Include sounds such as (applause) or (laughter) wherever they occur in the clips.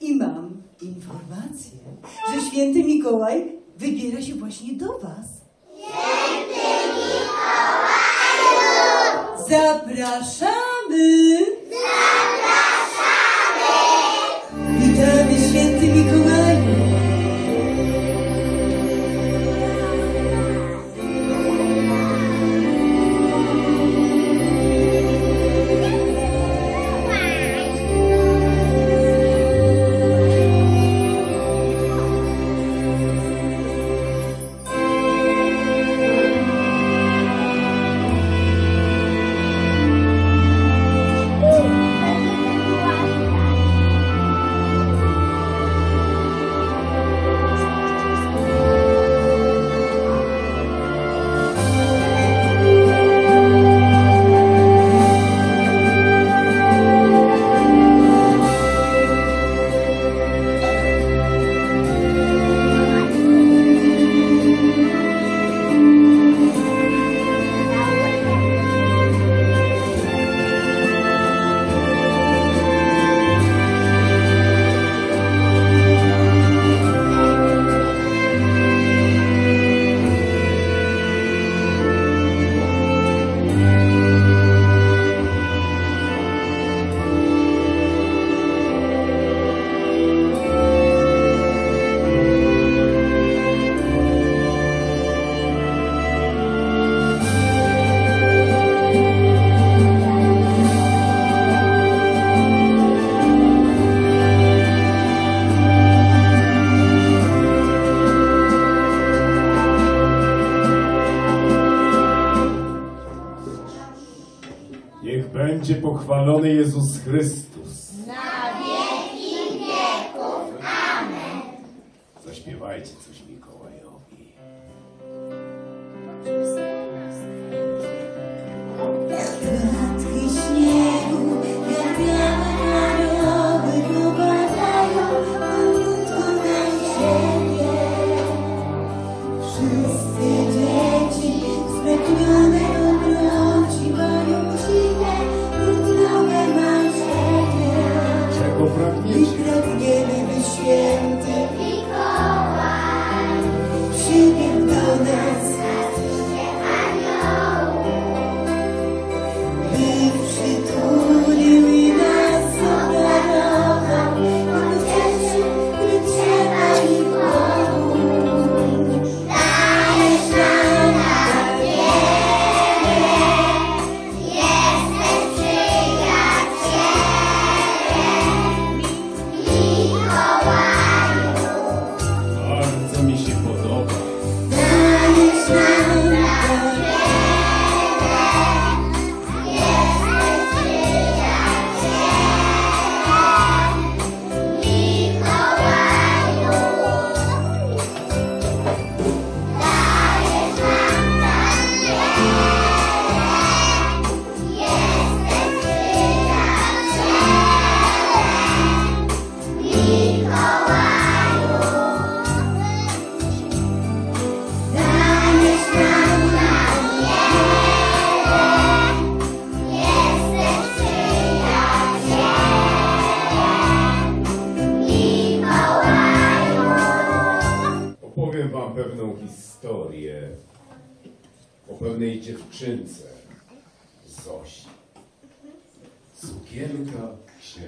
I mam informację, że święty Mikołaj wybiera się właśnie do was. Zapraszamy! Zapraszamy! Jezus Chrystus. Na wieki wieków. Amen. Zaśpiewajcie coś Mikołajowi.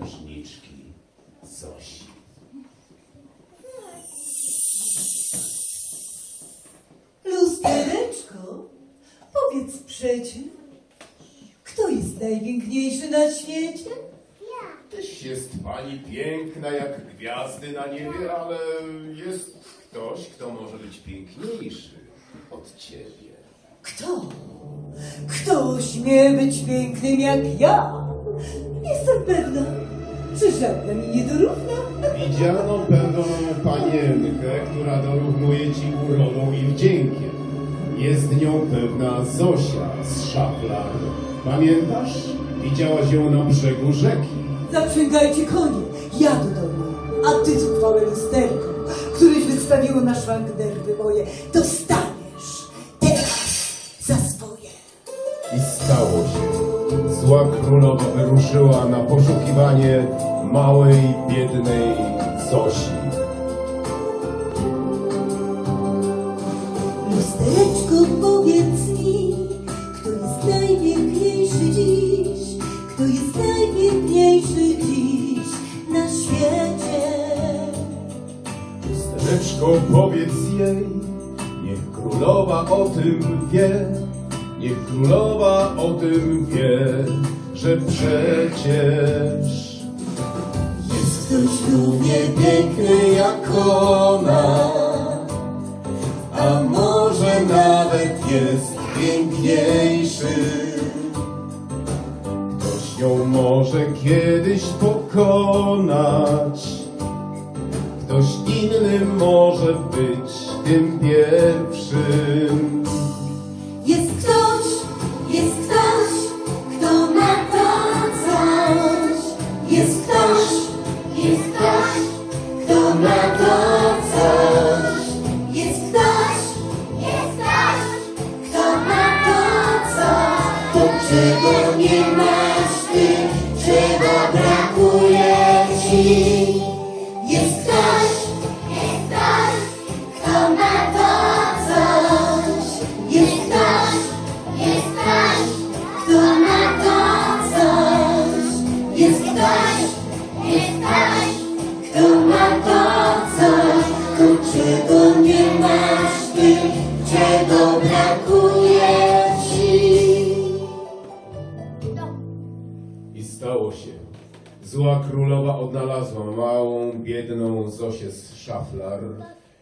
Księżniczki Zosi. Lustereczko, powiedz przecie, kto jest najpiękniejszy na świecie? Tyś jest pani piękna jak gwiazdy na niebie, ale jest ktoś, kto może być piękniejszy od ciebie. Kto? Kto śmie być pięknym jak ja? Jestem pewna, że żadna mi nie dorówna. Widziano pewną panienkę, która dorównuje ci urodą i wdziękiem. Jest nią pewna Zosia z szaflar. Pamiętasz? Widziałaś ją na brzegu rzeki. Zaprzęgajcie konie, ja do domu, a ty zuchwałe lusterko, któreś wystawiło na szwank nerwy moje. Dostaniesz Zła królowa wyruszyła na poszukiwanie małej, biednej Zosi. A może nawet jest piękniejszy. Ktoś ją może kiedyś pokonać. Ktoś inny może być tym pierwszym. Zła królowa odnalazła małą, biedną Zosię z szaflar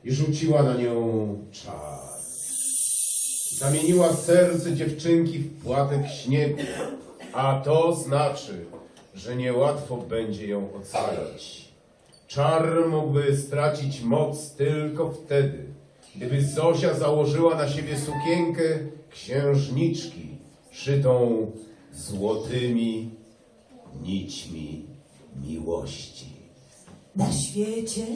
i rzuciła na nią czar. Zamieniła serce dziewczynki w płatek śniegu, a to znaczy, że niełatwo będzie ją ocalić. Czar mógłby stracić moc tylko wtedy, gdyby Zosia założyła na siebie sukienkę księżniczki, szytą złotymi nićmi miłości. Na świecie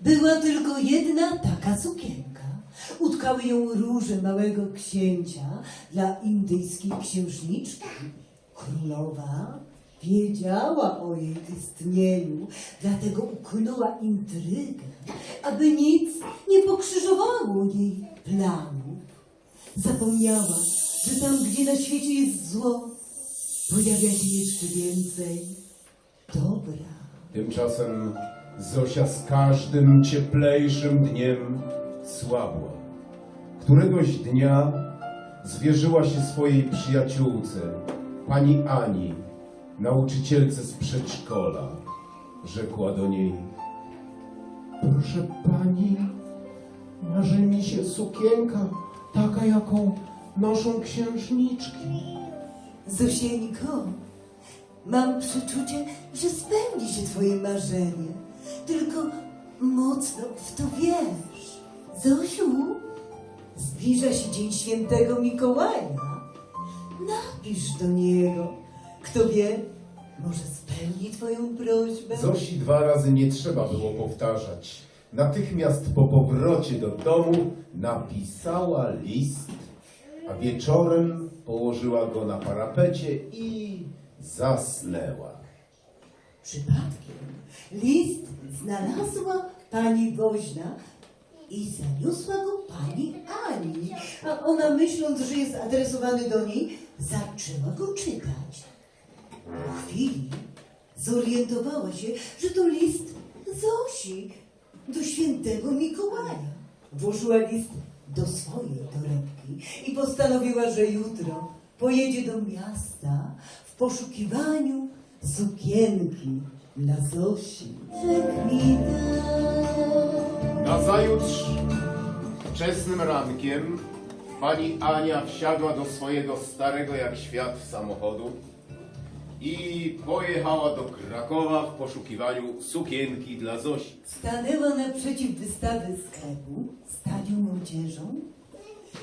była tylko jedna taka sukienka. Utkały ją róże małego księcia dla indyjskiej księżniczki. Królowa wiedziała o jej istnieniu, dlatego ukryła intrygę, aby nic nie pokrzyżowało jej planów. Zapomniała, że tam, gdzie na świecie jest zło, pojawia się jeszcze więcej dobra. Tymczasem Zosia z każdym cieplejszym dniem słabła. Któregoś dnia zwierzyła się swojej przyjaciółce, pani Ani, nauczycielce z przedszkola. Rzekła do niej: Proszę pani, marzy mi się sukienka, taka jaką noszą księżniczki. Zosieńko, mam przeczucie, że spełni się twoje marzenie. Tylko mocno w to wierz. Zosiu, zbliża się Dzień Świętego Mikołaja. Napisz do niego. Kto wie, może spełni twoją prośbę. Zosi dwa razy nie trzeba było powtarzać. Natychmiast po powrocie do domu napisała list, a wieczorem położyła go na parapecie i zasnęła. Przypadkiem list znalazła pani woźna i zaniosła go pani Ani. A ona myśląc, że jest adresowany do niej, zaczęła go czytać. Po chwili zorientowała się, że to list Zosi do świętego Mikołaja. Włożyła list do swojej torebki i postanowiła, że jutro pojedzie do miasta poszukiwaniu sukienki dla Zosi. Nazajutrz, wczesnym rankiem, pani Ania wsiadła do swojego starego jak świat samochodu i pojechała do Krakowa w poszukiwaniu sukienki dla Zosi. Stanęła naprzeciw wystawy sklepu z tanią młodzieżą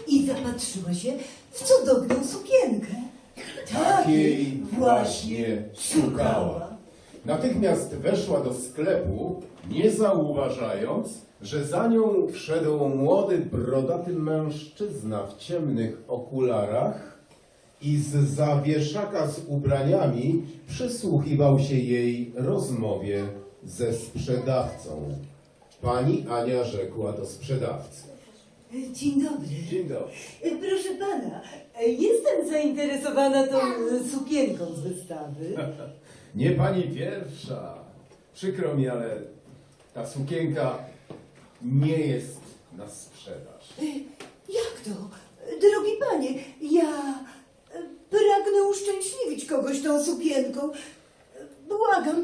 i zapatrzyła się w cudowną sukienkę. Takiej właśnie szukała. Natychmiast weszła do sklepu, nie zauważając, że za nią wszedł młody, brodaty mężczyzna w ciemnych okularach i z zawieszaka z ubraniami przysłuchiwał się jej rozmowie ze sprzedawcą. Pani Ania rzekła do sprzedawcy. Dzień dobry. Dzień dobry. E, Proszę pana, e, jestem zainteresowana tą e, sukienką z wystawy. (laughs) Nie pani pierwsza. Przykro mi, ale ta sukienka nie jest na sprzedaż. Jak to? Drogi panie, ja pragnę uszczęśliwić kogoś tą sukienką. Błagam,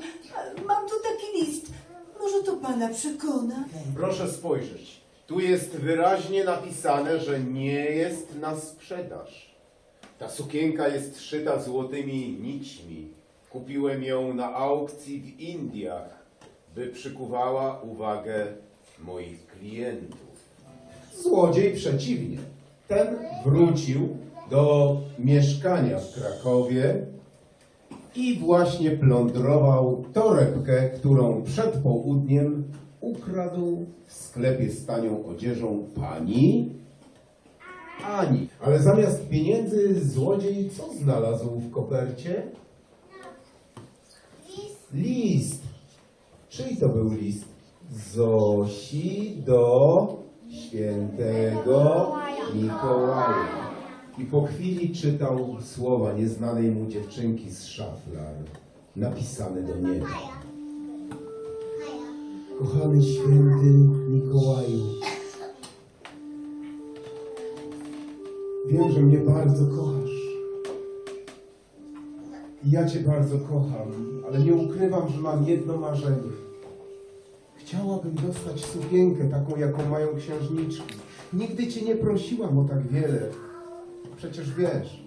mam tu taki list. Może to pana przekona? Proszę spojrzeć. Tu jest wyraźnie napisane, że nie jest na sprzedaż. Ta sukienka jest szyta złotymi nićmi. Kupiłem ją na aukcji w Indiach, by przykuwała uwagę moich klientów. Złodziej przeciwnie. Ten wrócił do mieszkania w Krakowie i właśnie plądrował torebkę, którą przed południem ukradł w sklepie z tanią odzieżą pani Ani. Ale zamiast pieniędzy złodziej co znalazł w kopercie? List. Czyj to był list? Zosi do świętego Mikołaja. I po chwili czytał słowa nieznanej mu dziewczynki z szaflar, napisane do niego. Kochany święty Mikołaju, wiem, że mnie bardzo kochasz. I ja Cię bardzo kocham, ale nie ukrywam, że mam jedno marzenie. Chciałabym dostać sukienkę taką, jaką mają księżniczki. Nigdy Cię nie prosiłam o tak wiele. Przecież wiesz,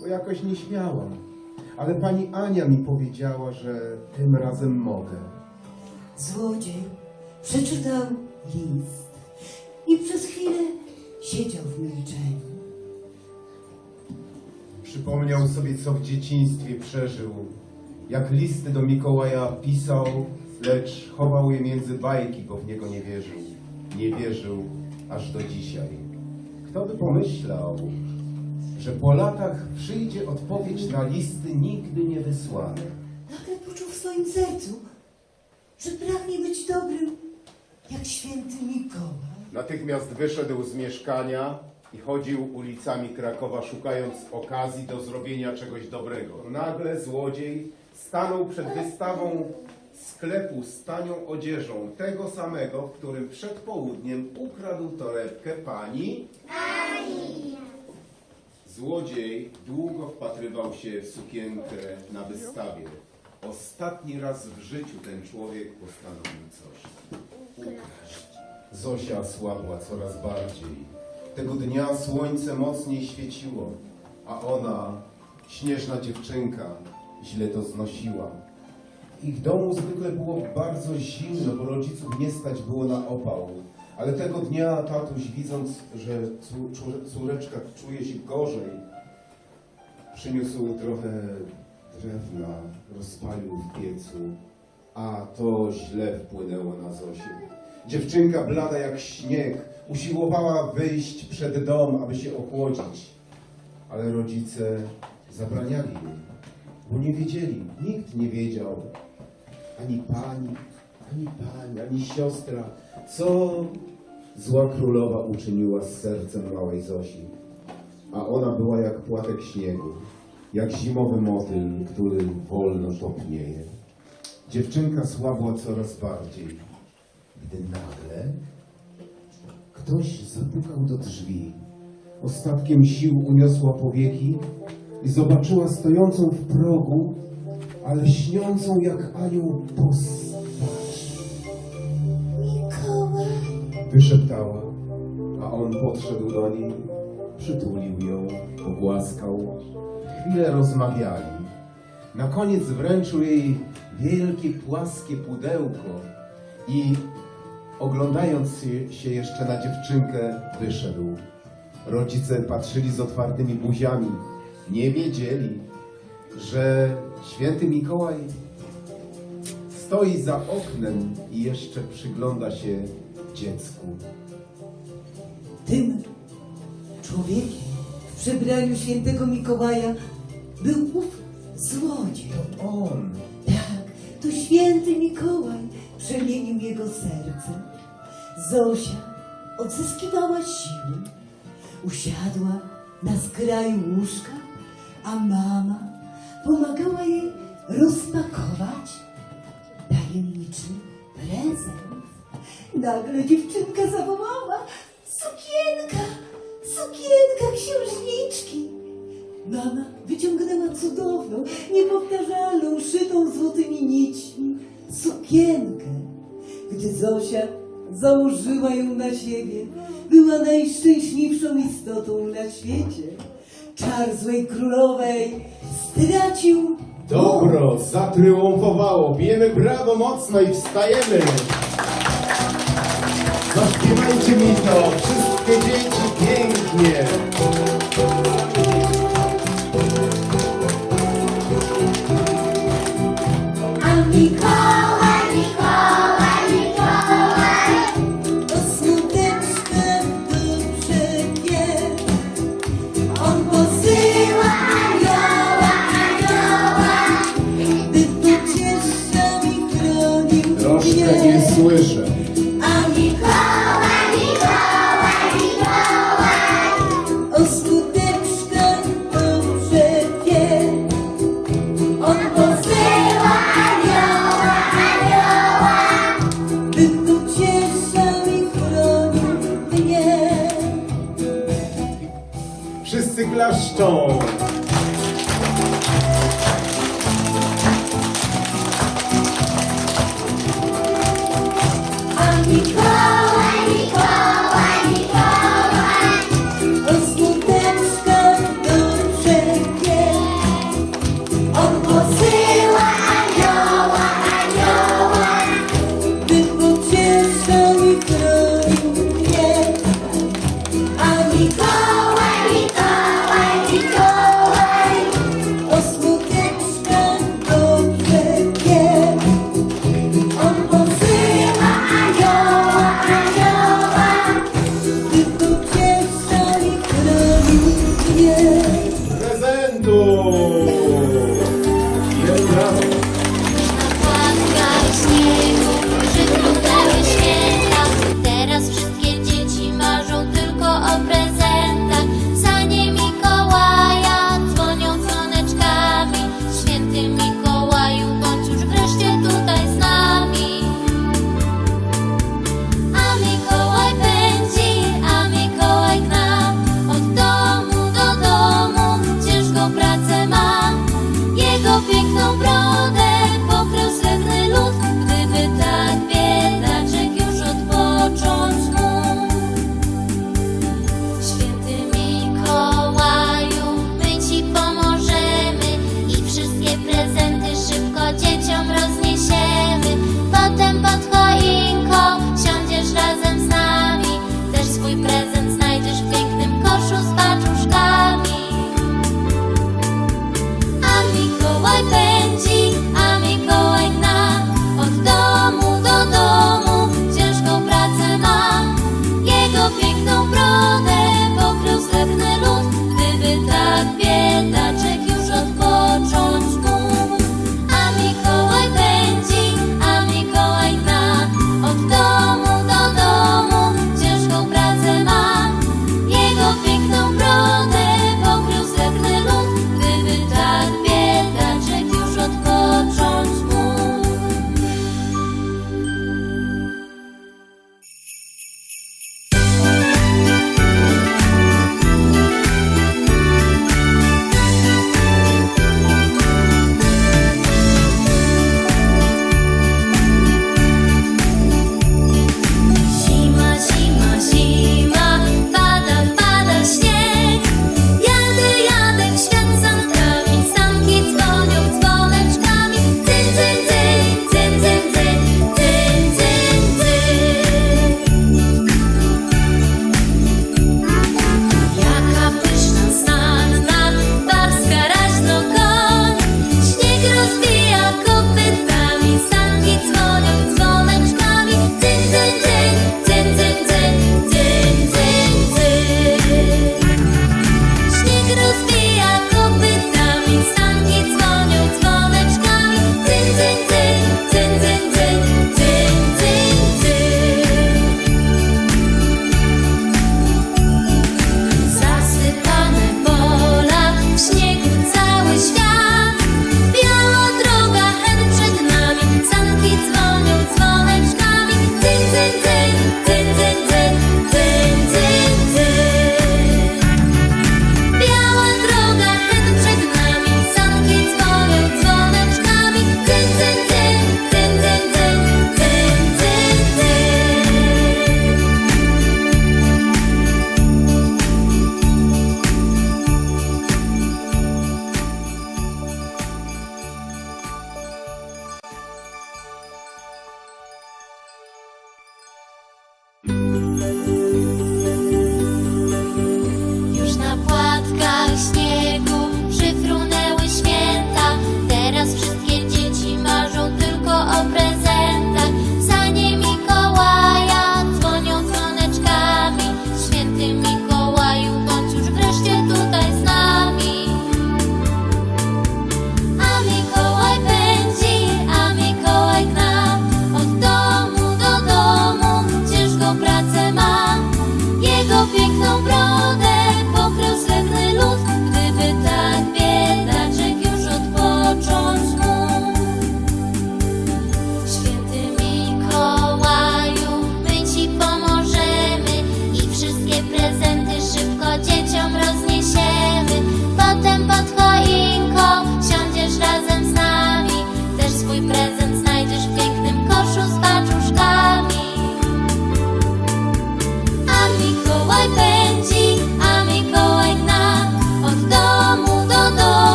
bo jakoś nie śmiałam. Ale pani Ania mi powiedziała, że tym razem mogę. Złodziej przeczytał list i przez chwilę siedział w milczeniu. Przypomniał sobie, co w dzieciństwie przeżył. Jak listy do Mikołaja pisał, lecz chował je między bajki, bo w niego nie wierzył. Nie wierzył aż do dzisiaj. Kto by pomyślał, że po latach przyjdzie odpowiedź na listy nigdy nie wysłane. Nagle poczuł w swoim sercu, że pragnie być dobrym, jak święty Mikołaj. Natychmiast wyszedł z mieszkania i chodził ulicami Krakowa, szukając okazji do zrobienia czegoś dobrego. Nagle złodziej stanął przed wystawą sklepu z tanią odzieżą, tego samego, w którym przed południem ukradł torebkę pani. Złodziej długo wpatrywał się w sukienkę na wystawie. Ostatni raz w życiu ten człowiek postanowił coś ukraść. Zosia słabła coraz bardziej. Tego dnia słońce mocniej świeciło, a ona, śnieżna dziewczynka, źle to znosiła. W ich domu zwykle było bardzo zimno, bo rodziców nie stać było na opał. Ale tego dnia tatuś, widząc, że cór- cór- córeczka czuje się gorzej, przyniósł trochę drewna, rozpalił w piecu, a to źle wpłynęło na Zosię. Dziewczynka blada jak śnieg usiłowała wyjść przed dom, aby się ochłodzić, ale rodzice zabraniali jej, bo nie wiedzieli, nikt nie wiedział, ani pani, ani pani, ani siostra, co zła królowa uczyniła z sercem małej Zosi. A ona była jak płatek śniegu, jak zimowy motyl, który wolno topnieje. Dziewczynka słabła coraz bardziej, gdy nagle ktoś zapukał do drzwi. Ostatkiem sił uniosła powieki i zobaczyła stojącą w progu, ale śniącą jak anioł postać. Mikołaj! Wyszeptała, a on podszedł do niej, przytulił ją, pogłaskał. Chwilę rozmawiali. Na koniec wręczył jej wielkie, płaskie pudełko i oglądając się- jeszcze na dziewczynkę, wyszedł. Rodzice patrzyli z otwartymi buziami. Nie wiedzieli, że święty Mikołaj stoi za oknem i jeszcze przygląda się dziecku. Tym człowiekiem przebraniu świętego Mikołaja był ów złodziej. To on. Tak, to święty Mikołaj przemienił jego serce. Zosia odzyskiwała siły, usiadła na skraju łóżka, a mama pomagała jej rozpakować tajemniczy prezent. Nagle dziewczynka zawołała: Sukienka! Sukienka księżniczki! Mama wyciągnęła cudowną, niepowtarzalną, szytą złotymi nićmi sukienkę. Gdy Zosia założyła ją na siebie, była najszczęśliwszą istotą na świecie. Czar złej królowej stracił Dobro zatriumfowało. Bijemy brawo mocno i wstajemy. Zaśpiewajcie mi to, wszystkie dzieci pięknie. A Mikołaj,